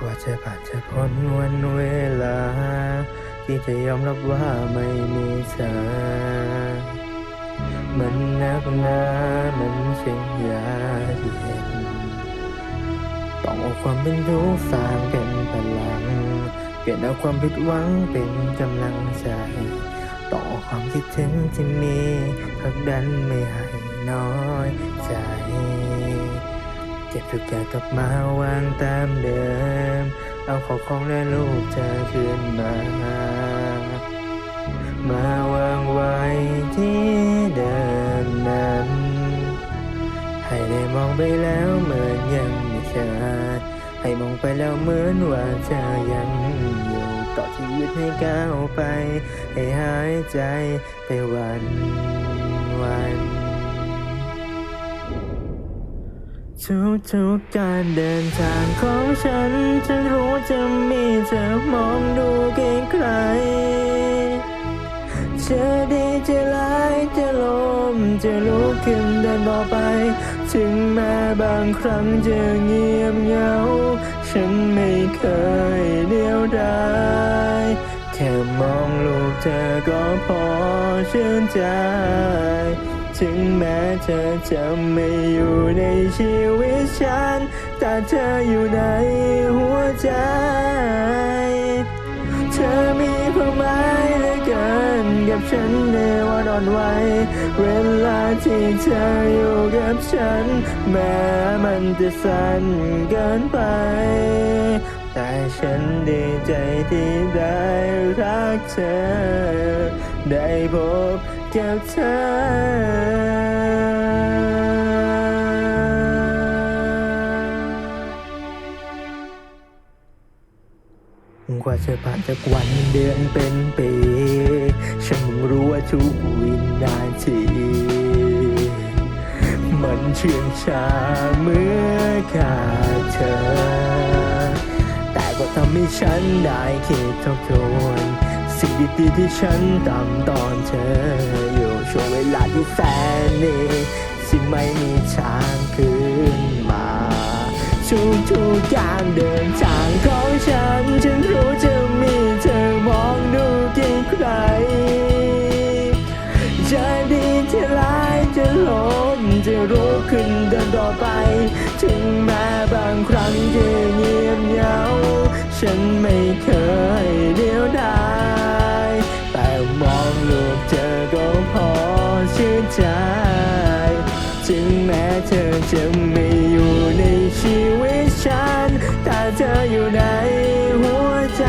กว่าจะผ่านจะพ้นวันเวลา ที่จะยอมรับว่าไม่มีเธอมันนักหนามันเช่นยาเย็นต้องเอาความเป็นทุกสร้างเป็นพลัง เปลี่ยนเอาความผิดหวังเป็นกำลังใจต่อความคิดถึงที่มีผลักดันไม่ให้น้อยใจ เก็บทุกอย่างกลับมาวางตามเดิม เอาของของและลูกเธอคืนมา มาวางไว้ที่เดิมนั้น ให้ได้มองไปแล้วเหมือนยังไม่เจอให้มองไปแล้วเหมือนว่าเธอยังอยู่ต่อชีวิตให้ก้าวไป ให้หายใจไปวันวัน ทุกทุกๆการเดินทางของฉัน ฉันรู้จะมีเธอมองดูไกลๆจะดีจะร้ายจะล้มจะลุกขึ้นเดินต่อไป ถึงแม้บางครั้งจะเงียบเหงา ฉันไม่เคยเดียวดายแค่มองลูกเธอก็พอชื่นใจ ถึงแม้เธอจะไม่อยู่ในชีวิตฉัน แต่เธออยู่ในหัวใจ เธอมีความหมายเหลือเกินกับฉันในวันอ่อนไหวเวลาที่เธออยู่กับฉัน แม้มันจะสั้นเกินไปแต่ฉันดีใจที่ได้รักเธอ ได้พบ กับเธอกว่าจะผ่านจากวันเดือนเป็นปี ฉันเพิ่งรู้ว่าทุกวินาที มันเชื่องช้าเมื่อขาดเธอ แต่ก็ทำให้ฉันได้คิดทบทวน สิ่งดีๆที่ฉันทำตอนเธออยู่ช่วงเวลาที่แสนดีที่ไม่มีทางคืนมาทุกทุกการเดินทางของฉัน ฉันรู้จะมีเธอมองดูกี่ใครจะดีจะร้ายจะหล้มจะรู้ขึ้นเดินต่อไป ถึงแม้บางครั้งจะเงียบเหงา ฉันไม่เคย ใจ ถึงแม้เธอจะไม่อยู่ในชีวิตฉัน แต่เธออยู่ในหัวใจ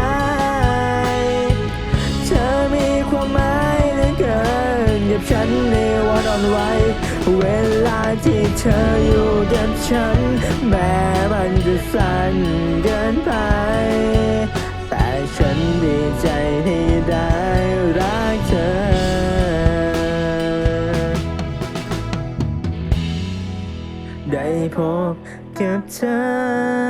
เธอมีความหมายเหลือเกินกับฉันในวันอ่อนไหวเวลาที่เธออยู่กับฉัน แม้มันจะสั้นเกินไป พบกับเธอ